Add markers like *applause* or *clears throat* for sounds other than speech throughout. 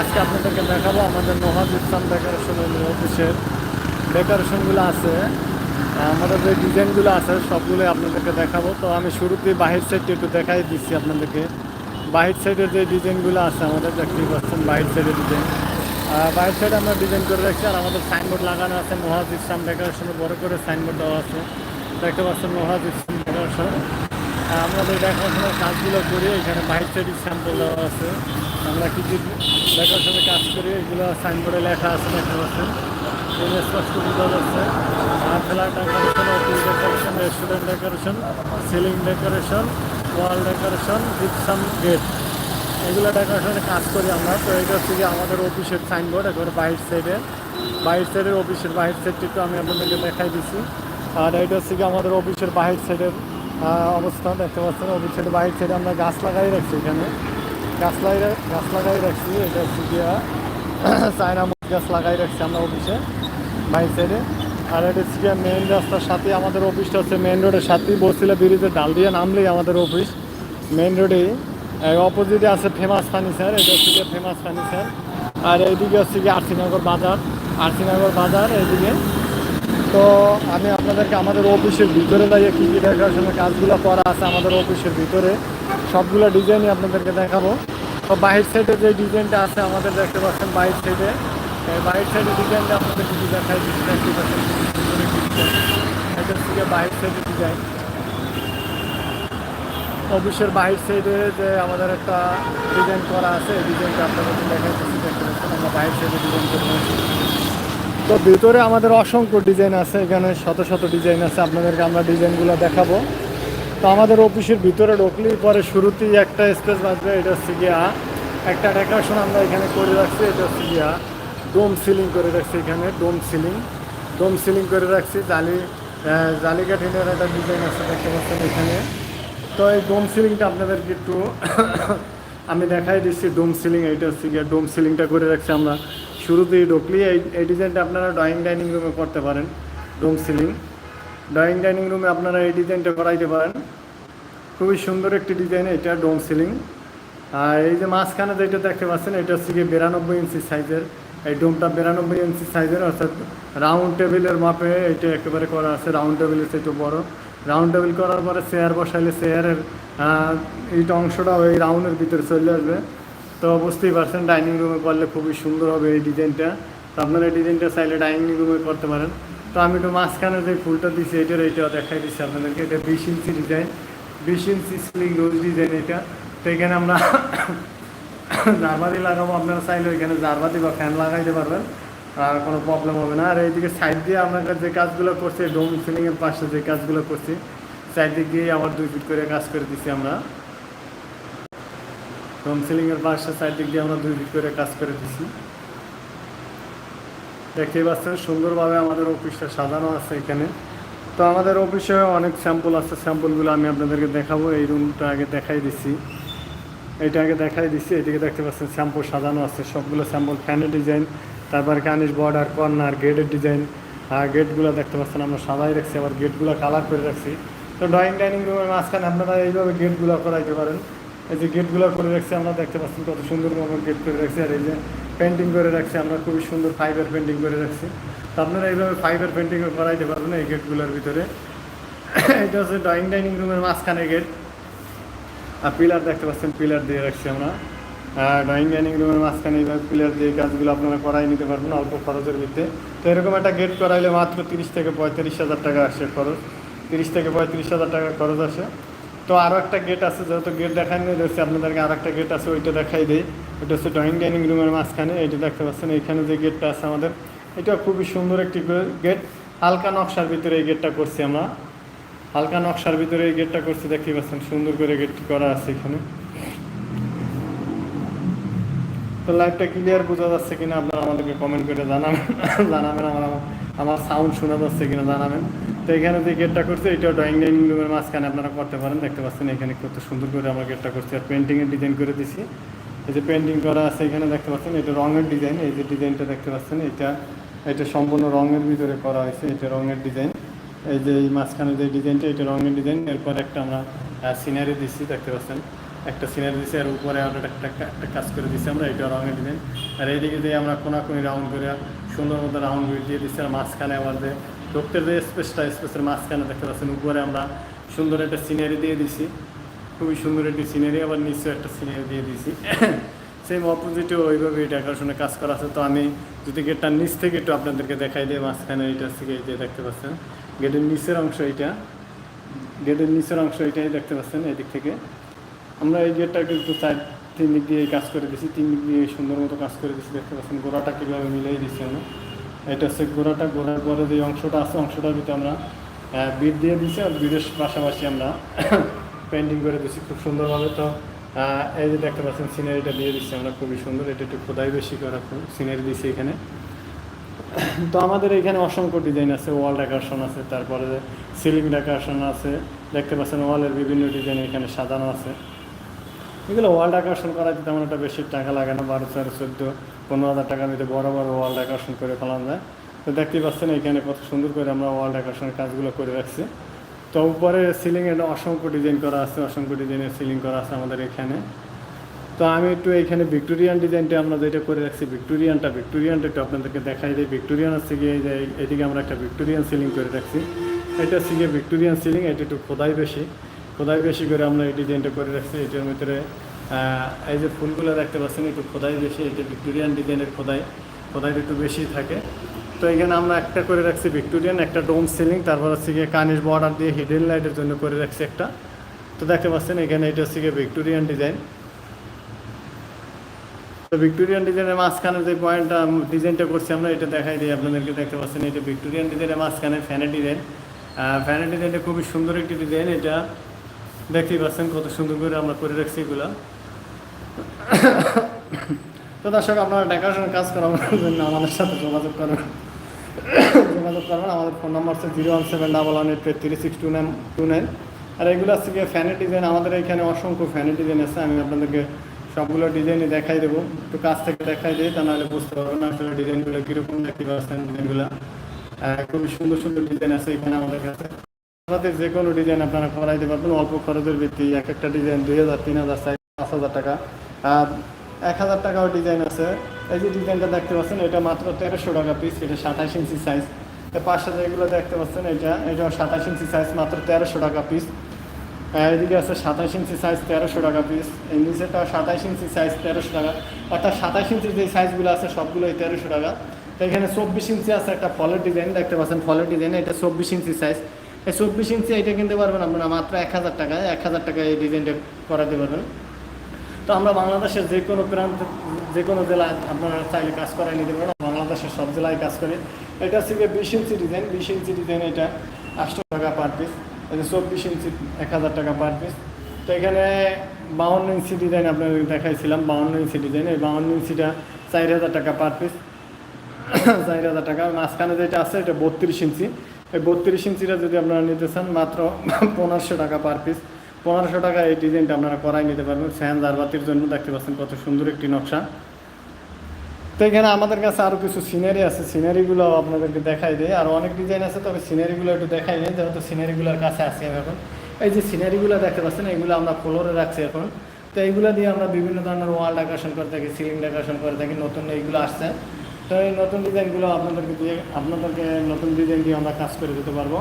আজকে আপনাদেরকে দেখাবো আমাদের নহাজ ইসলাম ডেকোরেশনের অফিসের ডেকোরেশনগুলো আছে। আমাদের যে ডিজাইনগুলো আছে সবগুলোই আপনাদেরকে দেখাবো। তো আমি শুরুতেই বাহির সাইডটা একটু দেখাই দিচ্ছি আপনাদেরকে। বাহির সাইডের যে ডিজাইনগুলো আছে আমাদের, দেখতেই পাচ্ছেন বাহির সাইডের ডিজাইন বাহির সাইডে আমরা ডিজাইন করে রাখছি, আর আমাদের সাইনবোর্ড লাগানো আছে নহাজ ইসলাম ডেকোরেশনের বড় করে সাইনবোর্ড দেওয়া আছে। দেখতে পাচ্ছেন নহাজ ইসলাম ডেকোরেশন আমাদের দেখাশোনার কাজগুলো করি এখানে বাহির সাইডের স্যাম্পল দেওয়া আছে। আমরা কিছু কি দেখাশোনার কাজ করি, এগুলো সাইনবোর্ডে লেখা আছে দেখতে পাচ্ছেন এগুলো স্পষ্ট বোঝা যাচ্ছে। আর flat decoration, office decoration restaurant decoration ceiling decoration wall decoration gypsum gate এগুলো ডেকোরেশনের কাজ করি আমরা। তো এটা হচ্ছে গিয়ে আমাদের অফিসের সাইনবোর্ড একবার বাইরের সাইডে বাইরের সাইডের অফিসের বাহির সাইডটি একটু আমি আপনাদেরকে দেখাই দিচ্ছি। আর এটা হচ্ছে আমাদের অফিসের বাহির সাইডের অবস্থান দেখতে পাচ্ছেন, অফিসের বাহির সাইডে আমরা গাছ লাগাই রাখছি এখানে। গাছ লাগাই গাছ লাগাই রাখছি, এটা হচ্ছে গিয়া *coughs* চায়না মরিচ গাছ লাগাই রাখছি আমরা অফিসে বাহির সাইডে। আর এটা হচ্ছে গিয়ে মেন রাস্তার সাথে আমাদের অফিসটা হচ্ছে মেন রোডের সাথেই বসিলা ব্রিজের ডাল দিয়ে নামলেই আমাদের অফিস। মেন রোডেই অপোজিটে আছে ফেমাস ফার্নিচার এটা হচ্ছে গিয়ে ফেমাস ফার্নিচার আর এইদিকে হচ্ছে গিয়ে আরসিনগর বাজার আরসিনগর বাজার এইদিকে। তো আমি আপনাদেরকে আমাদের অফিসের ভিতরে দাঁড়িয়ে কী কী দেখাশোনার কাজগুলো করা আছে আমাদের অফিসের ভিতরে। সবগুলো ডিজাইনই আপনাদেরকে দেখাবো। তো বাহির সাইডে যে ডিজাইনটা আছে, আমাদের দেখতে পাচ্ছেন বাহির সাইডে। বাহির সাইডে ডিজাইনটা আপনাদের কিছু দেখায় দেখতে পাচ্ছেন হচ্ছে বাহির সাইডে ডিজাইন। অফিসের বাহির সাইডে যে আমাদের একটা ডিজাইন করা আছে, এই ডিজাইনটা আপনাদেরকে দেখাই দিচ্ছি দেখতে আমরা বাহির সাইডে ডিজাইন করে। তো ভিতরে আমাদের অসংখ্য ডিজাইন আছে, এখানে শত শত ডিজাইন আছে, আপনাদেরকে আমরা ডিজাইনগুলো দেখাবো। তো আমাদের অফিসের ভিতরে ঢুকলেই পরে শুরুতেই একটা স্পেস বাঁচবে এটা হচ্ছে গিয়া একটা ডেকোরেশন আমরা এখানে করে রাখছি, এটা হচ্ছে গিয়া ডোম সিলিং করে রাখছি এখানে ডোম সিলিং ডোম সিলিং করে রাখছি, জালি জালি কাঠিনের একটা ডিজাইন আছে, দেখতে পাচ্ছেন এখানে। তো এই ডোম সিলিংটা আপনাদেরকে একটু *coughs* আমি দেখাই দিচ্ছি ডোম সিলিং এইটা হচ্ছে গিয়ে ডোম সিলিংটা করে রাখছি আমরা। শুরুতেই ঢুকলি এই এই ডিজাইনটা আপনারা ড্রয়িং ডাইনিং রুমে করতে পারেন ডোম সিলিং ড্রয়িং ডাইনিং রুমে আপনারা এই ডিজাইনটা করাইতে পারেন। খুবই সুন্দর একটি ডিজাইন এটা ডোম সিলিং আর এই যে মাঝখানে যেটা দেখতে পাচ্ছেন, এটা হচ্ছে গিয়ে বিরানব্বই ইঞ্চি সাইজের এই ডোমটা বিরানব্বই ইঞ্চি সাইজের অর্থাৎ রাউন্ড টেবিলের মাপে এটা একেবারে করা আছে। রাউন্ড টেবিলের একটু বড়। রাউন্ড টেবিল করার পরে চেয়ার বসাইলে চেয়ারের এইটা অংশটা ওই রাউন্ডের ভিতরে চলে আসবে। তো বুঝতেই পারছেন ডাইনিং রুমে করলে খুবই সুন্দর হবে এই ডিজাইনটা তো আপনারা এই ডিজাইনটা চাইলে ডাইনিং রুমে করতে পারেন। তো আমি একটু মাঝখানে যে ফুলটা দিচ্ছি এটার এইটা দেখাই দিচ্ছি আপনাদেরকে। এটা বিশ ইঞ্চি ডিজাইন বিশ ইঞ্চি স্লিং রোজ ডিজাইন এটা। তো এখানে আমরা *coughs* জারবাতি লাগাবো, আপনারা চাইলে এখানে জারবাতি বা ফ্যান লাগাইতে পারবেন, আর কোনো প্রবলেম হবে না। আর এইদিকে সাইড দিয়ে আপনাদের যে কাজগুলো করছি ডোম সিলিংয়ের পাশে যে কাজগুলো করছি সাইড দিক দিয়ে আবার দুই ফিট করে কাজ করে দিচ্ছি আমরা। ডোম সিলিংয়ের পাশে সাইড দিক দিয়ে আমরা দুই ফিট করে কাজ করে দিচ্ছি দেখতেই পাচ্ছেন, সুন্দরভাবে আমাদের অফিসটা সাজানো আছে এখানে। তো আমাদের অফিসে অনেক স্যাম্পল আছে স্যাম্পলগুলো আমি আপনাদেরকে দেখাবো। এই রুমটা আগে দেখাই দিচ্ছি এটা আগে দেখাই দিচ্ছি এদিকে দেখতে পাচ্ছেন স্যাম্পল সাজানো আছে, সবগুলো স্যাম্পল ফ্যানের ডিজাইন তারপর কানিস বর্ডার কর্নার গেটের ডিজাইন আর গেটগুলো দেখতে পাচ্ছেন, আমরা সাজাই রাখছি, আবার গেটগুলো কালার করে রাখছি। তো ড্রয়িং ডাইনিং রুমের মাঝখানে আপনারা এইভাবে গেটগুলো করাইতে পারেন। এই যে গেটগুলো করে রাখছি, আমরা দেখতে পাচ্ছেন কত সুন্দরভাবে গেট করে রাখছি। আর এই যে পেন্টিং করে রাখছি, আমরা খুবই সুন্দর ফাইবার পেন্টিং করে রাখছি। তো আপনারা এইভাবে ফাইবার পেন্টিং করাইতে পারবেন এই গেটগুলোর ভিতরে। এটা হচ্ছে ড্রয়িং ডাইনিং রুমের মাঝখানে গেট আর পিলার দেখতে পাচ্ছেন পিলার দিয়ে রাখছি আমরা। ড্রয়িং ডাইনিং রুমের মাঝখানে এইভাবে পিলার দিয়ে কাজগুলো আপনারা করাই নিতে পারবেন অল্প খরচের ভিত্তিতে তো এরকম একটা গেট করাইলে মাত্র তিরিশ থেকে পঁয়ত্রিশ হাজার টাকা আসে খরচ। তিরিশ থেকে পঁয়ত্রিশ হাজার টাকা খরচ আসে। তো আরও একটা গেট আছে, যেহেতু গেট দেখাই নিয়ে যাচ্ছে আপনাদেরকে আর একটা গেট আছে, ওইটা দেখাই দিই। ওইটা হচ্ছে ড্রয়িং ডাইনিং রুমের মাঝখানে, এইটা দেখতে পাচ্ছেন, এইখানে যে গেটটা আছে আমাদের, এটা খুবই সুন্দর একটি গেট হালকা নকশার ভিতরে এই গেটটা করছি আমরা। হালকা নকশার ভিতরে এই গেটটা করছি দেখতে পাচ্ছেন, সুন্দর করে গেটটি করা আছে এখানে। তো লাইভটা ক্লিয়ার বোঝা যাচ্ছে কিনা আপনারা আমাদেরকে কমেন্ট করে জানাবেন। জানাবেন, আমার আমার সাউন্ড শোনা যাচ্ছে কিনা জানাবেন। তো এখানে যে গেটটা করছে এটা ড্রয়িং ডাইনিং রুমের মাঝখানে আপনারা করতে পারেন। দেখতে পাচ্ছেন এখানে কত সুন্দর করে আমরা গেটটা করছি আর পেন্টিংয়ের ডিজাইন করে দিছি। এই যে পেন্টিং করা আছে এখানে দেখতে পাচ্ছেন, এটা রঙের ডিজাইন এই যে ডিজাইনটা দেখতে পাচ্ছেন, এটা এটা সম্পূর্ণ রঙের ভিতরে করা হয়েছে, এটা রঙের ডিজাইন এই যে এই মাঝখানে যে ডিজাইনটা এটা রঙের ডিজাইন এরপর একটা আমরা সিনারি দিচ্ছি দেখতে পাচ্ছেন। একটা সিনারি দিছি আর উপরে আরও একটা একটা কাজ করে দিছি আমরা এটা রঙের ডিজাইন আর এইদিকে দিয়ে আমরা কোনাকুনি রাউন্ড করে সুন্দর মতো রাউন্ড করে দিয়ে দিচ্ছি আর মাঝখানে আবার ঢুকতে যে স্পেসটা স্পেসের মাঝখানে দেখতে পাচ্ছেন উপরে আমরা সুন্দর একটা সিনারি দিয়ে দিছি খুবই সুন্দর একটি সিনারি আবার নিচে একটা সিনারি দিয়ে দিছি সেম অপোজিটেও ওইভাবে এটা ডেকোরেশনে কাজ করা আছে তো আমি যদি গেটটার নিচ থেকে একটু আপনাদেরকে দেখাই দিই মাঝখানে এইটা থেকে এই যে দেখতে পাচ্ছেন গেটের নিচের অংশ এইটা গেটের নিচের অংশ এটাই দেখতে পাচ্ছেন এদিক থেকে আমরা এই গেটটা কিন্তু চার তিন দিক দিয়ে কাজ করে দিছি তিন দিক দিয়ে সুন্দর মতো কাজ করে দিছি দেখতে পাচ্ছেন গোড়াটা কীভাবে মিলিয়ে দিচ্ছি আমরা এটা হচ্ছে গোড়াটা, গোড়ার পরে যে অংশটা আছে, অংশটার ভিতরে আমরা বিট দিয়ে দিছি আর বিটের পাশাপাশি আমরা *coughs* পেন্টিং করে দিছি খুব সুন্দরভাবে। তো এই যে দেখতে পাচ্ছেন, সিনারিটা দিয়ে দিচ্ছি আমরা, খুবই সুন্দর। এটা একটু খোদাই বেশি করা সিনারি দিছি এখানে। *coughs* তো আমাদের এখানে অসংখ্য ডিজাইন আছে ওয়াল ডেকোরেশন আছে, তারপরে সিলিং ডেকোরেশন আছে, দেখতে পাচ্ছেন ওয়ালের বিভিন্ন ডিজাইন এখানে সাজানো আছে। এগুলো ওয়ার্ল্ড ডেকোরেশন করা তেমন একটা বেশি টাকা লাগে না, বারো, তেরো, চোদ্দ, পনেরো হাজার টাকার মধ্যে বড় বড় ওয়ার্ল্ড ডেকোরেশন করে ফেলা যায়। তো দেখতেই পাচ্ছেন এখানে কত সুন্দর করে আমরা ওয়ার্ল্ড ডেকোরেশনের কাজগুলো করে রাখছি। তো উপরে সিলিংয়ে অসংখ্য ডিজাইন করা আছে, অসংখ্য ডিজাইনের সিলিং করা আছে আমাদের এখানে। তো আমি একটু এইখানে ভিক্টোরিয়ান ডিজাইনটা আমরা যেটা করে রাখছি, ভিক্টোরিয়ানটা ভিক্টোরিয়ানটা একটু আপনাদেরকে দেখাই দিই। ভিক্টোরিয়ান হচ্ছে গিয়ে যে এদিকে আমরা একটা ভিক্টোরিয়ান সিলিং করে রাখছি। এটা গিয়ে ভিক্টোরিয়ান সিলিং এটা একটু খোদাই বেশি। খোদাই বেশি করে আমরা এই ডিজাইনটা করে রাখছি, এটার ভিতরে এই যে ফুলগুলো দেখতে পাচ্ছেন, একটু খোদাই বেশি, এটা ভিক্টোরিয়ান ডিজাইনের খোদাই, খোদাইটা একটু বেশি থাকে। তো এখানে আমরা একটা করে রাখছি ভিক্টোরিয়ান, একটা ডোম সিলিং, তারপর হচ্ছে গিয়ে কানির বর্ডার দিয়ে হিডেন লাইটের জন্য করে রাখছি একটা। তো দেখতে পাচ্ছেন, এখানে এটা হচ্ছে গিয়ে ভিক্টোরিয়ান ডিজাইন। তো ভিক্টোরিয়ান ডিজাইনের মাঝখানে যে পয়েন্টটা ডিজাইনটা করছি আমরা, এটা দেখাই দিই আপনাদেরকে, দেখতে পাচ্ছেন, এটা ভিক্টোরিয়ান ডিজাইনের মাঝখানে ফ্যানের ডিজাইন। ফ্যানের ডিজাইনটা খুবই সুন্দর একটি ডিজাইন, এটা দেখতেই পাচ্ছেন কত সুন্দর করে আমরা করে রাখছি এগুলা। তো দর্শক, আপনারা ডেকোরেশনের কাজ করানোর জন্য আমাদের সাথে যোগাযোগ করবেন যোগাযোগ করবেন, আমাদের ফোন নাম্বার হচ্ছে zero one seven double one eight three six two nine two nine. আর এগুলো হচ্ছে গিয়ে ফ্যানের ডিজাইন আমাদের এখানে অসংখ্য ফ্যানের ডিজাইন আছে, আমি আপনাদেরকে সবগুলো ডিজাইনই দেখাই দেবো। একটু কাছ থেকে দেখাই দিই, তা নাহলে বুঝতে পারবেন আসলে ডিজাইনগুলো কীরকম, দেখতে পাচ্ছেন ডিজাইনগুলো খুবই সুন্দর সুন্দর ডিজাইন আছে এখানে আমাদের কাছে। আমাদের যে কোনো ডিজাইন আপনারা করাইতে পারবেন। অল্প খরচের ভিত্তি এক একটা ডিজাইন দুই হাজার, তিন হাজার পাঁচ হাজার টাকা। আর এক হাজার টাকাও ডিজাইন আছে। এই যে ডিজাইনটা দেখতে পাচ্ছেন, এটা মাত্র তেরোশো টাকা পিস এটা সাতাশ ইঞ্চি সাইজ পাশে যেগুলো দেখতে পাচ্ছেন, এটা এটা সাতাশ ইঞ্চি সাইজ মাত্র তেরোশো টাকা পিস এদিকে আছে সাতাশ ইঞ্চি সাইজ তেরোশো টাকা পিস এই নিচেটা সাতাশ ইঞ্চি সাইজ তেরোশো টাকা। অর্থাৎ সাতাশ ইঞ্চির যে সাইজগুলো আছে, সবগুলোই তেরোশো টাকা। তো এখানে চব্বিশ ইঞ্চি আছে একটা ফলের ডিজাইন দেখতে পাচ্ছেন ফলের ডিজাইন এটা চব্বিশ ইঞ্চি সাইজ এই চব্বিশ ইঞ্চি এটা কিনতে পারবেন আপনারা মাত্র এক হাজার টাকায়, এক হাজার টাকায় এই ডিজাইনটা করাতে পারবেন। তো আমরা বাংলাদেশের যে কোনো প্রান্ত, যে কোনো জেলায় আপনারা চাইলে কাজ করাই নিতে পারেন বাংলাদেশের সব জেলায় কাজ করে। এটা হচ্ছে বিশ ইঞ্চি ডিজাইন বিশ ইঞ্চি ডিজাইন এটা আটশো টাকা পার পিস এটা চব্বিশ ইঞ্চি এক হাজার টাকা পার পিস তো এখানে বাউন্ন ইঞ্চি ডিজাইন আপনাদের দেখাইছিলাম, বাউন্ন ইঞ্চি ডিজাইন এই বাউন্ন ইঞ্চিটা চার হাজার টাকা পার পিস চার হাজার টাকা, মাঝখানে যেটা আছে এটা বত্রিশ ইঞ্চি। এই বত্রিশ ইঞ্চিটা যদি আপনারা নিতে চান, মাত্র পনেরোশো টাকা পার পিস পনেরোশো টাকা এই ডিজাইনটা আপনারা করাই নিতে পারবেন। ফ্যান জারবাতির জন্য দেখতে পাচ্ছেন কত সুন্দর একটি নকশা। তো এখানে আমাদের কাছে আরও কিছু সিনারি আছে। সিনারিগুলো আপনাদেরকে দেখাই দেয় আর অনেক ডিজাইন আছে, তবে সিনারিগুলো একটু দেখাই দেয় যেহেতু সিনারিগুলোর কাছে আছি আমি এখন। এই যে সিনারিগুলো দেখতে পাচ্ছেন, এগুলো আমরা ফ্লোরে রাখছি এখন। তো এইগুলো দিয়ে আমরা বিভিন্ন ধরনের ওয়াল ডেকোরেশন করে থাকি সিলিং ডেকোরেশন করে থাকি, নতুন এইগুলো আসছে। তো এই নতুন ডিজাইনগুলো আপনাদেরকে দিয়ে আপনাদেরকে নতুন ডিজাইন দিয়ে আমরা কাজ করে দিতে পারব।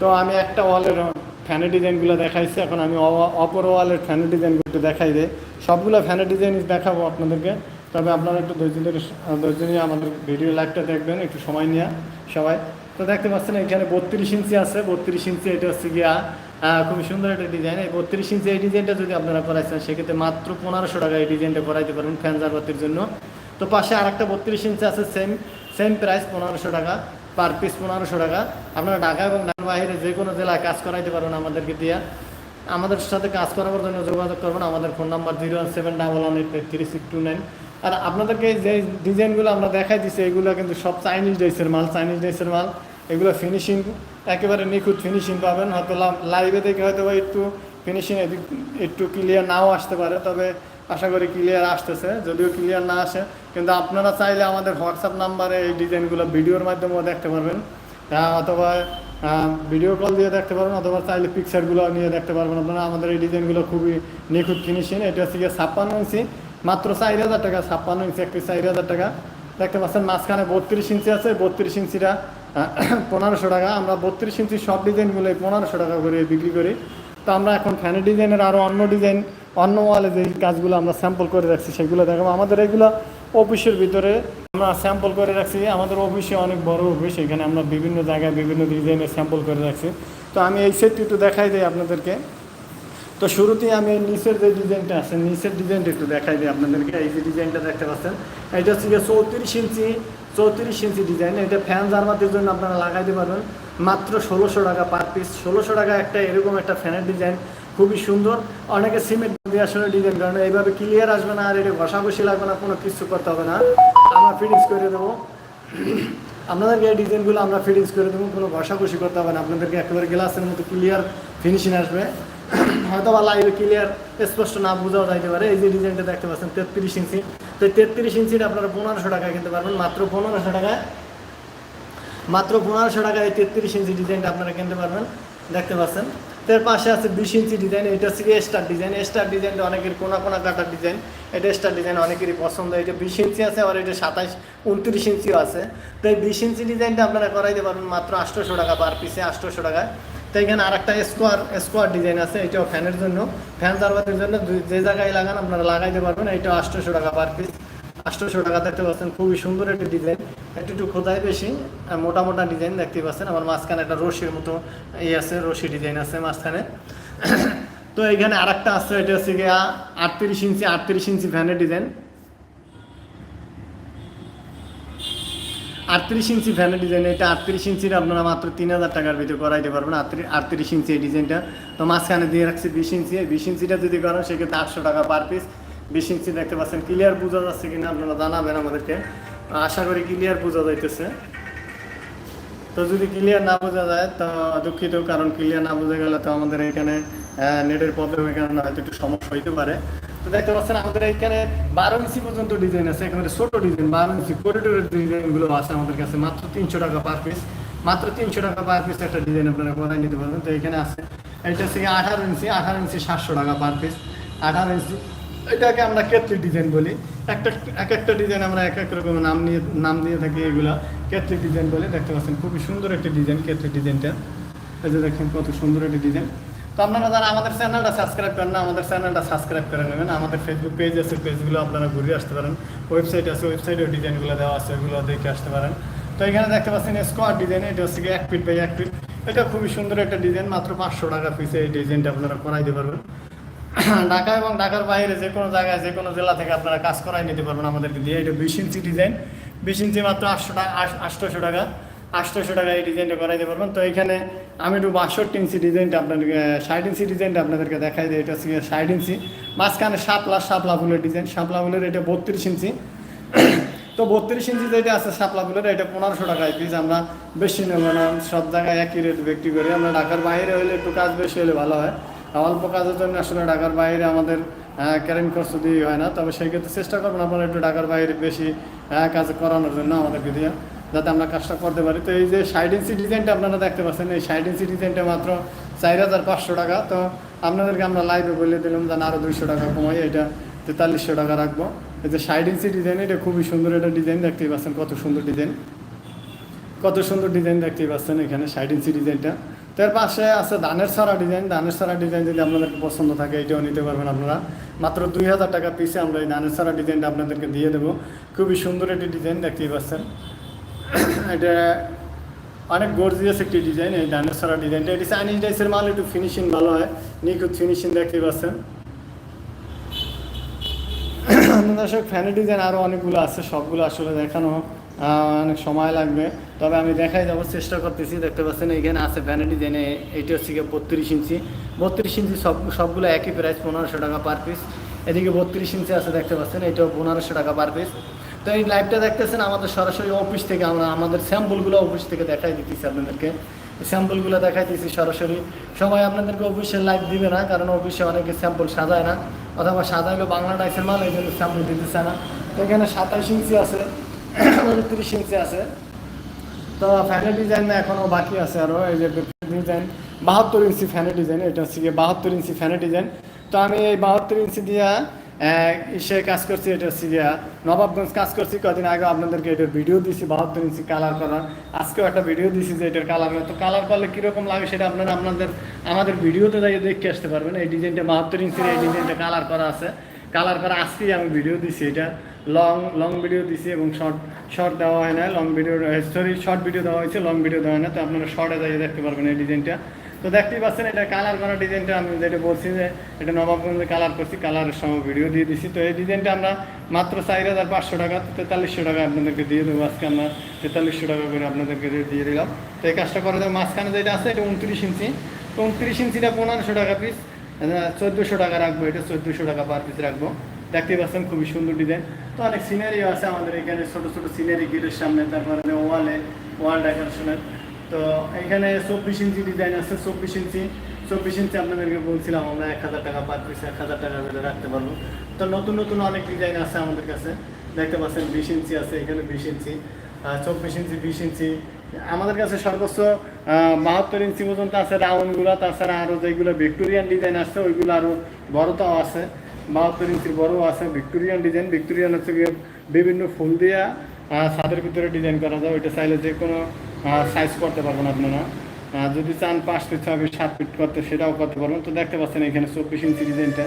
তো আমি একটা ওয়ালের ফ্যানের ডিজাইনগুলো দেখাইছি। এখন আমি অপর ওয়ালের ফ্যানের ডিজাইনগুলো দেখাই দিই। সবগুলো ফ্যানের ডিজাইন দেখাবো আপনাদেরকে। তবে আপনারা একটু ধৈর্য ধরে আমাদের ভিডিও লাইভটা দেখবেন, একটু সময় নিয়ে সবাই। তো দেখতে পাচ্ছেন এখানে বত্রিশ ইঞ্চি আছে। বত্রিশ ইঞ্চি এটা হচ্ছে গিয়া খুবই সুন্দর একটা ডিজাইন। এই বত্রিশ ইঞ্চি এই ডিজাইনটা যদি আপনারা করাইছেন, সেক্ষেত্রে মাত্র পনেরোশো টাকা এই ডিজাইনটা করাইতে পারবেন ফ্যান জারবাতির জন্য। তো পাশে আরেকটা বত্রিশ ইঞ্চি আছে সেম সেম প্রাইস পনেরোশো টাকা পার পিস পনেরোশো টাকা। আপনারা ঢাকা এবং ঢাকার বাইরে যে কোনো জেলায় কাজ করাইতে পারবেন আমাদেরকে দিয়ে। আমাদের সাথে কাজ করার জন্য যোগাযোগ করবেন, আমাদের phone number zero one seven double one eight three six two nine আর আপনাদেরকে যে ডিজাইনগুলো আমরা দেখাই দিচ্ছি এগুলো কিন্তু সব চাইনিজ ডেসের মাল চাইনিজ ডেসের মাল। এগুলো ফিনিশিং একেবারে নিখুঁত ফিনিশিং পাবেন। হয়তো লাইভে দেখে হয়তো একটু ফিনিশিং একটু ক্লিয়ার নাও আসতে পারে, তবে আশা করি ক্লিয়ার আসতেছে, যদিও ক্লিয়ার না আসে, কিন্তু আপনারা চাইলে আমাদের হোয়াটসঅ্যাপ নাম্বারে এই ডিজাইনগুলো ভিডিওর মাধ্যমেও দেখতে পারবেন। অথবা ভিডিও কল দিয়ে দেখতে পারবেন, অথবা চাইলে পিকচারগুলো নিয়ে দেখতে পারবেন। আপনারা আমাদের এই ডিজাইনগুলো খুবই নিখুঁত ফিনিশিং এটা হচ্ছে গিয়ে ছাপ্পান্ন ইঞ্চি, মাত্র চার হাজার টাকা, ছাপ্পান্ন ইঞ্চি, একটি চার হাজার টাকা। দেখতে পাচ্ছেন মাঝখানে বত্রিশ ইঞ্চি আছে, বত্রিশ ইঞ্চিটা *clears throat* পনেরোশো টাকা। আমরা বত্রিশ ইঞ্চি সব ডিজাইনগুলো পনেরোশো টাকা করে বিক্রি করি। তো আমরা এখন ফ্যানের ডিজাইনের আরও অন্য ডিজাইন অন্য ওয়ালে যে কাজগুলো আমরা স্যাম্পল করে রাখছি, সেগুলো দেখাবো। আমাদের এগুলো অফিসের ভিতরে আমরা স্যাম্পল করে রাখছি। আমাদের অফিসে অনেক বড় অফিস, এখানে আমরা বিভিন্ন জায়গায় বিভিন্ন ডিজাইনের স্যাম্পল করে রাখছি। তো আমি এই সেটটি একটু দেখাই দিই আপনাদেরকে। তো শুরুতেই আমি এই নিচের যে ডিজাইনটা আছে, নিচের ডিজাইনটা একটু দেখাই দিই আপনাদেরকে। এই যে ডিজাইনটা দেখতে পাচ্ছেন, এটা হচ্ছে চৌত্রিশ ইঞ্চি চৌত্রিশ ইঞ্চি ডিজাইন। এটা ফ্যান জার্মাতির জন্য আপনারা লাগাইতে পারবেন। মাত্র ষোলোশো টাকা পার পিস ষোলোশো টাকা একটা এরকম একটা ফ্যানের ডিজাইন। খুবই সুন্দর। অনেকে সিমেন্ট দিয়ে আসলে ডিজাইন করেন এইভাবে ক্লিয়ার আসবে না আর এটা ঘষাঘষি লাগবে না, কোনো কিছু করতে হবে না। আমরা ফিটিংস করে দেবো। আপনাদেরকে এই ডিজাইনগুলো আমরা ফিটিংস করে দেবো, কোনো ঘষাঘষি করতে হবে না। আপনাদেরকে একেবারে গ্লাসের মতো ক্লিয়ার ফিনিশিং আসবে। হয়তো বা লাইভে ক্লিয়ার স্পষ্ট না বোঝাও যাইতে পারে। এই যে ডিজাইনটা দেখতে পাচ্ছেন, তেত্রিশ ইঞ্চি। তো তেত্রিশ ইঞ্চিটা আপনারা পনেরোশো টাকায় কিনতে পারবেন। মাত্র পনেরোশো টাকায়। মাত্র পনেরোশো টাকায় তেত্রিশ ইঞ্চি ডিজাইনটা আপনারা কিনতে পারবেন। দেখতে পাচ্ছেন। তার পাশে আছে বিশ ইঞ্চি ডিজাইন এটা হচ্ছে স্টার ডিজাইন স্টার ডিজাইনটা অনেকের কোনা কোনা কাটার ডিজাইন এটা স্টার ডিজাইন অনেকেরই পছন্দ। এটা বিশ ইঞ্চি আছে আবার এটা সাতাশ উনত্রিশ ইঞ্চিও আছে। তো এই বিশ ইঞ্চি ডিজাইনটা আপনারা করাইতে পারবেন মাত্র আটশোশো টাকা পার পিসে আটশোশো টাকায়। তো এখানে আর একটা স্কোয়ার স্কোয়ার ডিজাইন আছে। এটাও ফ্যানের জন্য। ফ্যান জারবাতের জন্য যে জায়গায় লাগান আপনারা লাগাইতে পারবেন। এটাও আটশোশো টাকা পার পিস আটশোশো টাকা দেখতে পাচ্ছেন, খুবই সুন্দর একটা ডিজাইন একটু একটু খোদাই বেশি আর মোটা মোটা ডিজাইন দেখতে পাচ্ছেন। আমার মাঝখানে একটা রশির মতো এই আছে, রশি ডিজাইন আছে মাঝখানে। তো এইখানে আরেকটা আছে, এটা হচ্ছে গিয়ে আটত্রিশ ইঞ্চি আটত্রিশ ইঞ্চি ফ্যানের ডিজাইন আটত্রিশ ইঞ্চি ফ্যানের ডিজাইন এটা আটত্রিশ ইঞ্চির আপনারা মাত্র তিন হাজার টাকার ভিতরে করাইতে পারবেন আটত্রিশ আটত্রিশ ইঞ্চি এই ডিজাইনটা তো মাঝখানে দিয়ে রাখছি বিশ ইঞ্চি। বিশ ইঞ্চিটা যদি করেন, সেক্ষেত্রে আটশো টাকা পার পিস বিশ ইঞ্চি দেখতে পাচ্ছেন। ক্লিয়ার বোঝা যাচ্ছে কিনা আপনারা জানাবেন আমাদেরকে। আশা করি ক্লিয়ার বোঝা যাইতেছে। তো যদি ক্লিয়ার না বোঝা যায়, তো দুঃখিত, কারণ ক্লিয়ার না বোঝা গেলে তো আমাদের এখানে নেটের প্রবলেমের কারণে হয়তো একটু সমস্যা হইতে পারে। তো দেখতে পাচ্ছেন, আমাদের এখানে বারো ইঞ্চি পর্যন্ত ডিজাইন আছে, একেবারে ছোট ডিজাইন বারো ইঞ্চি করিডোরের ডিজাইনগুলো আছে আমাদের কাছে, মাত্র তিনশো টাকা পার পিস মাত্র তিনশো টাকা পার পিস একটা ডিজাইন আপনারা করাই নিতে পারবেন। তো এখানে আছে এটা হচ্ছে আঠারো ইঞ্চি আঠারো ইঞ্চি সাতশো টাকা পার পিস আঠারো ইঞ্চি এটাকে আমরা কেতলি ডিজাইন বলি। একটা, এক একটা ডিজাইন আমরা এক এক রকম নাম নিয়ে, নাম দিয়ে থাকি এগুলা। কেতলি ডিজাইন বলে, দেখতে পাচ্ছেন খুবই সুন্দর একটা ডিজাইন কেতলি ডিজাইনটা এই যে দেখেন কত সুন্দর একটা ডিজাইন তো আপনারা যারা আমাদের চ্যানেলটা সাবস্ক্রাইব করেন না, আমাদের চ্যানেলটা সাবস্ক্রাইব করে নেবেন। আমাদের ফেসবুক পেজ আছে পেজগুলো আপনারা ঘুরে আসতে পারেন। ওয়েবসাইট আছে ওয়েবসাইটেও ডিজাইনগুলো দেওয়া আছে, ওগুলো দেখে আসতে পারেন। তো এখানে দেখতে পাচ্ছেন স্কোয়ার ডিজাইন এটা হচ্ছে এক ফিট বাই এক ফিট এটা খুবই সুন্দর একটা ডিজাইন মাত্র পাঁচশো টাকা পিসে এই ডিজাইনটা আপনারা করাইতে পারবেন। ঢাকা এবং ঢাকার বাইরে যে কোনো জায়গায়, যে কোনো জেলা থেকে আপনারা কাজ করাই নিতে পারবেন আমাদেরকে দিয়ে। এটা বিশ ইঞ্চি ডিজাইন। বিশ ইঞ্চি মাত্র আটশো টাকা আটশোশো টাকা আটশোশো টাকা এই ডিজাইনটা করাইতে পারবেন। তো এখানে আমি একটু বাষট্টি ইঞ্চি ডিজাইনটা আপনাদেরকে, ষাট ইঞ্চি ডিজাইনটা আপনাদেরকে দেখাই দিই। এটা হচ্ছে ষাট ইঞ্চি। মাঝখানে শাপলা শাপলা ফুলের ডিজাইন। শাপলা ফুলের এটা বত্রিশ ইঞ্চি। তো বত্রিশ ইঞ্চি যেটা আছে শাপলা ফুলের, এটা পনেরোশো টাকায় পিস আমরা বেশি নেব না। সব জায়গায় একই রেট বিক্রি করি। আমরা ঢাকার বাইরে হলে একটু কাজ বেশি হলে ভালো হয়। অল্প কাজের জন্য আসলে ঢাকার বাইরে আমাদের ক্যারেন্ট খরচ দিয়ে হয় না। তবে সেই ক্ষেত্রে চেষ্টা করবেন আপনারা একটু ঢাকার বাইরে বেশি কাজ করানোর জন্য আমাদেরকে দিয়ে, যাতে আমরা কাজটা করতে পারি। তো এই যে ষাট ইঞ্চি ডিজাইনটা আপনারা দেখতে পাচ্ছেন, এই ষাট ইঞ্চি ডিজাইনটা মাত্র চার হাজার পাঁচশো টাকা। তো আপনাদেরকে আমরা লাইভে বলে দিলাম যেন আরও দুইশো টাকা কমাই, এটা তেতাল্লিশশো টাকা রাখব। এই যে ষাট ইঞ্চি ডিজাইন এটা খুবই সুন্দর একটা ডিজাইন দেখতেই পাচ্ছেন, কত সুন্দর ডিজাইন কত সুন্দর ডিজাইন দেখতেই পাচ্ছেন এখানে ষাট ইঞ্চি ডিজাইনটা তার পাশে আছে ধানের সারা ডিজাইন ধানের সারা ডিজাইন যদি আপনাদের পছন্দ থাকে এটাও নিতে পারবেন আপনারা। মাত্র দুই হাজার টাকা পিসে আমরা এই ধানের সারা ডিজাইনটা আপনাদেরকে দিয়ে দেবো। খুবই সুন্দর একটি ডিজাইন দেখতেই পাচ্ছেন। *coughs* এটা অনেক গর্জিয়াস একটি ডিজাইন এই ধানের সারা ডিজাইনটা এটি চাইনিজ ডাইসের মাল একটু ফিনিশিং ভালো হয়। নিখুঁত ফিনিশিং দেখতেই পাচ্ছেন। আপনাদের *coughs* দর্শক ফ্যানের ডিজাইন আরও অনেকগুলো আছে সবগুলো আসলে দেখানো আহ, অনেক সময় লাগবে। তবে আমি দেখাই যাব চেষ্টা করতেছি, দেখতে পাচ্ছেন এখানে আছে ফ্যানের জেনে এইটা হচ্ছে গিয়ে বত্রিশ ইঞ্চি। বত্রিশ ইঞ্চি সব, সবগুলো একই প্রাইস পনেরোশো টাকা পার পিস এদিকে বত্রিশ ইঞ্চি আছে, দেখতে পাচ্ছেন, এটাও পনেরোশো টাকা পার পিস তো এই লাইভটা দেখতেছেন, আমাদের সরাসরি অফিস থেকে আমরা, আমাদের স্যাম্পলগুলো অফিস থেকে দেখাই দিতেছি আপনাদেরকে। স্যাম্পলগুলো দেখাই দিচ্ছি সরাসরি। সবাই আপনাদেরকে অফিসের লাইভ দিবে না, কারণ অফিসে অনেকে স্যাম্পল সাজায় না, অথবা সাজাইলো বাংলা ডাইসের মাল, এই জন্য স্যাম্পল দিতেছে না। তো এখানে সাতাইশ ইঞ্চি আছে। উনত্রিশ ইঞ্চি আছে তো ফ্যানের ডিজাইন এখনও বাকি আছে আরও এই যে ডিজাইন বাহাত্তর ইঞ্চি ফ্যানের ডিজাইন এটা হচ্ছে গিয়ে বাহাত্তর ইঞ্চি ফ্যানের ডিজাইন তো আমি এই বাহাত্তর ইঞ্চি দিয়া ইসে কাজ করছি, এটা হচ্ছে গিয়া নবাবগঞ্জ কাজ করছি। কদিন আগে আপনাদেরকে এটার ভিডিও দিছি, বাহাত্তর ইঞ্চি কালার করার। আজকেও একটা ভিডিও দিছি যে এটার কালার তো কালার করলে কীরকম লাগে সেটা আপনারা আপনাদের, আমাদের ভিডিওতে যাই দেখে আসতে পারবেন। এই ডিজাইনটা বাহাত্তর ইঞ্চির, এই ডিজাইনটা কালার করা আছে। কালার করা আজকেই আমি ভিডিও দিছি এটা। লং লং ভিডিও দিছি এবং শর্ট শর্ট দেওয়া হয় না long video sorry short video দেওয়া হয়েছে লং ভিডিও দেওয়া হয় না তো আপনারা শর্টে যাই দেখতে পারবেন এই ডিজাইনটা তো দেখতেই পাচ্ছেন, এটা কালার করা ডিজাইনটা আমি যেটা বলছি যে, এটা নবাবগঞ্জে কালার করছি কালারের সময় ভিডিও দিয়ে দিছি। তো এই ডিজাইনটা আমরা মাত্র চার হাজার পাঁচশো টাকা, তেতাল্লিশশো টাকা আপনাদেরকে দিয়ে দেবো আজকে আমরা। তেতাল্লিশশো টাকা করে আপনাদেরকে দিয়ে দিলাম। তো এই কাজটা করে দেবো মাঝখানে যেটা আছে, এটা উনত্রিশ ইঞ্চি। তো উনত্রিশ ইঞ্চিটা পনেরোশো টাকা পিস চোদ্দোশো টাকা রাখব, এটা চোদ্দোশো টাকা পার পিস রাখব। দেখতেই পাচ্ছেন, খুবই সুন্দর ডিজাইন তো অনেক সিনারিও আছে আমাদের এখানে, ছোট ছোট সিনারি গেটের সামনে, তারপরে ওয়ালে ওয়াল ডেকোরেশনের তো এখানে চব্বিশ ইঞ্চি ডিজাইন আছে, চব্বিশ ইঞ্চি চব্বিশ ইঞ্চি আপনাদেরকে বলছিলাম আমরা এক হাজার টাকা পার পিস এক হাজার টাকা করে রাখতে পারব। তো নতুন নতুন অনেক ডিজাইন আছে আমাদের কাছে। দেখতে পাচ্ছেন বিশ ইঞ্চি আছে, এখানে বিশ ইঞ্চি চব্বিশ ইঞ্চি বিশ ইঞ্চি আমাদের কাছে সর্বোচ্চ বাহাত্তর ইঞ্চি পর্যন্ত আছে রাউন্ডগুলো তাছাড়া আরও যেগুলো ভিক্টোরিয়ান ডিজাইন আছে, ওইগুলো আরও বড়টাও আছে। বাহাত্তর ইঞ্চির বড় আছে, ভিক্টোরিয়ান ডিজাইন ভিক্টোরিয়ান হচ্ছে গিয়ে বিভিন্ন ফুল দিয়া ছাদের ভিতরে ডিজাইন করা যায়। ওইটা চাইলে যে কোনো সাইজ করতে পারবেন আপনারা। যদি চান পাঁচ ফিট ছয় ফিট সাত ফিট করতে, সেটাও করতে পারবেন। তো দেখতে পাচ্ছেন এখানে চব্বিশ ইঞ্চি ডিজাইনটা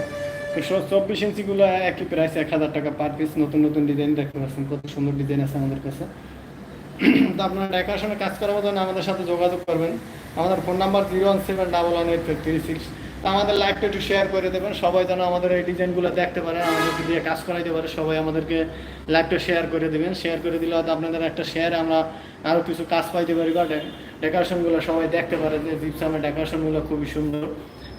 তো চব্বিশ ইঞ্চিগুলো একই প্রাইস এক হাজার টাকা পার পিস নতুন নতুন ডিজাইন দেখতে পাচ্ছেন কত সুন্দর ডিজাইন আছে আমাদের কাছে। তো আপনারা ডেকোরেশনে কাজ করার মতন আমাদের সাথে যোগাযোগ করবেন। আমাদের phone number zero one seven double one eight three six আমাদের লাইভটা একটু শেয়ার করে দেবেন। সবাই যেন আমাদের এই ডিজাইনগুলো দেখতে পারে, আমাদেরকে দিয়ে কাজ করাইতে পারে, সবাই আমাদেরকে লাইভটা শেয়ার করে দেবেন। শেয়ার করে দিলে হয়তো আপনাদের একটা শেয়ার আমরা আরও কিছু কাজ পাইতে পারি বা ডেকোরেশনগুলো সবাই দেখতে পারে যে জিপসামের ডেকোরেশনগুলো খুবই সুন্দর।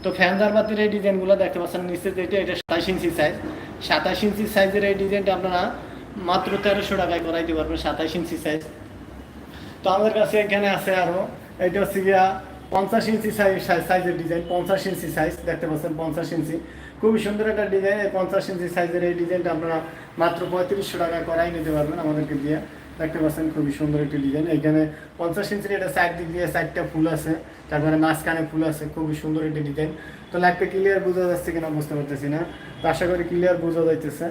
তো ফ্যানজার বাতির এই ডিজাইনগুলো দেখতে পাচ্ছেন নিচে যেটা এটা সাতাশ ইঞ্চি সাইজ সাতাশ ইঞ্চি সাইজের এই ডিজাইনটা আপনারা মাত্র তেরোশো টাকায় করাইতে পারবেন, সাতাশ ইঞ্চি সাইজ তো আমাদের কাছে এখানে আছে আরও এটা হচ্ছে গিয়া পঞ্চাশ ইঞ্চি সাইজের ডিজাইন, পঞ্চাশ ইঞ্চি সাইজ, দেখতে পাচ্ছেন পঞ্চাশ ইঞ্চি। খুবই সুন্দর একটা ডিজাইন, এই পঞ্চাশ ইঞ্চি সাইজের এই ডিজাইনটা আপনারা মাত্র পঁয়ত্রিশশো টাকা করাই নিতে পারবেন আমাদেরকে দিয়ে। দেখতে পাচ্ছেন খুবই সুন্দর একটি ডিজাইন। এখানে পঞ্চাশ ইঞ্চির এটা সাইড দিক দিয়ে সাইডটা ফুল আছে, তারপরে মাঝখানে ফুল আছে, খুবই সুন্দর একটি ডিজাইন। তো লাইভটা ক্লিয়ার বোঝা যাচ্ছে কিনা বুঝতে পারতেছি না, তো আশা করি ক্লিয়ার বোঝা যাইতেছে।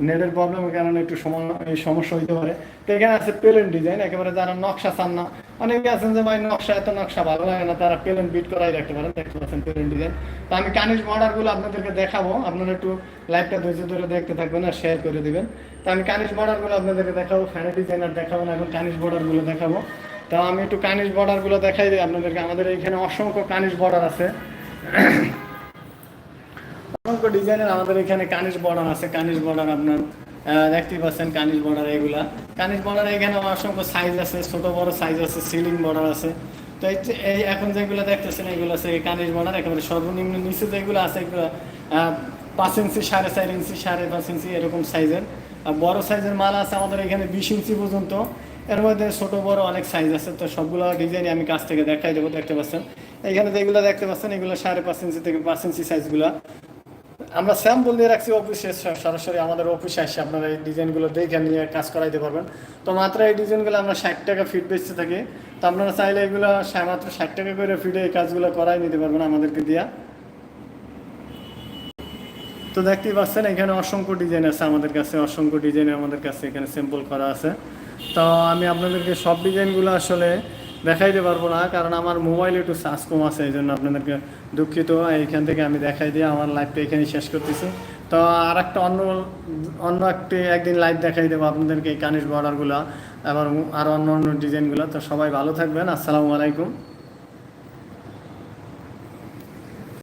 নেটের প্রবলেমের কারণে একটু সম- সমস্যা হইতে পারে। তো এখানে আছে প্লেন ডিজাইন, একেবারে যারা নকশা চান না অনেকে আছেন যে, ভাই, নকশা, এত নকশা ভালো লাগে না। তারা প্লেন বিট করাই রাখতে পারেন, দেখতে পাচ্ছেন প্লেন ডিজাইন তো আমি কানিজ বর্ডারগুলো আপনাদেরকে দেখাবো। আপনারা একটু লাইভটা ধৈর্য ধরে দেখতে থাকবেন আর শেয়ার করে দিবেন। তো আমি কানিজ বর্ডারগুলো আপনাদেরকে দেখাবো ফ্যানের ডিজাইনার দেখাবো না, এখন কানিজ বর্ডারগুলো দেখাবো। তো আমি একটু কানিজ বর্ডারগুলো দেখাই দিই আপনাদেরকে। আমাদের এখানে অসংখ্য কানিজ বর্ডার আছে। অসংখ্য ডিজাইনের আমাদের এখানে কানিজ বর্ডার আছে। কানিজ বর্ডার আপনার দেখতেই পাচ্ছেন কানিজ বর্ডার এগুলা। কানিজ বর্ডার এখানে অসংখ্য সাইজ আছে, ছোট, বড় সাইজ আছে সিলিং বর্ডার আছে। তো এই এখন যেগুলো দেখতেছেন, এগুলো আছে কানিজ বর্ডার একেবারে সর্বনিম্ন নিচে যেগুলো আছে, এগুলো পাঁচ ইঞ্চি, সাড়ে চার ইঞ্চি, সাড়ে পাঁচ ইঞ্চি এরকম সাইজের আর বড় সাইজের মাল আছে আমাদের এখানে বিশ ইঞ্চি পর্যন্ত। এর মধ্যে ছোট, বড় অনেক সাইজ আছে, তো সবগুলো ডিজাইন আমি কাছ থেকে দেখাই দেবো, দেখতে পাচ্ছেন। এখানে যেগুলো দেখতে পাচ্ছেন, এগুলো সাড়ে পাঁচ ইঞ্চি থেকে পাঁচ ইঞ্চি সাইজগুলো আমরা স্যাম্পল দিয়ে রাখছি অফিসে সরাসরি আমাদের অফিসে আসে, আপনারা এই ডিজাইনগুলো দেখে নিয়ে কাজ করাইতে পারবেন। তো মাত্র এই ডিজাইনগুলো আমরা ষাট টাকা ফিট বেচতে থাকি। তো আপনারা চাইলে এগুলো মাত্র ষাট টাকা করে ফিটে এই কাজগুলো করাই নিতে পারবেন আমাদেরকে দিয়া। তো দেখতেই পাচ্ছেন, এখানে অসংখ্য ডিজাইন আছে আমাদের কাছে, অসংখ্য ডিজাইন আমাদের কাছে এখানে স্যাম্পল করা আছে। তো আমি আপনাদেরকে সব ডিজাইনগুলো আসলে দেখাইতে পারব না, কারণ আমার মোবাইলে একটু চার্জ কম আছে, এই জন্য আপনাদেরকে দুঃখিত। এইখান থেকে আমি দেখাই দিয়ে আমার লাইভটা এখানে শেষ করতেছি। তো আর একটা অন্য অন্য একটি, একদিন লাইভ দেখাই দেবো আপনাদেরকে এই কানের বর্ডারগুলো আবার আরও অন্য অন্য ডিজাইনগুলো তো সবাই ভালো থাকবেন, আসসালামু আলাইকুম।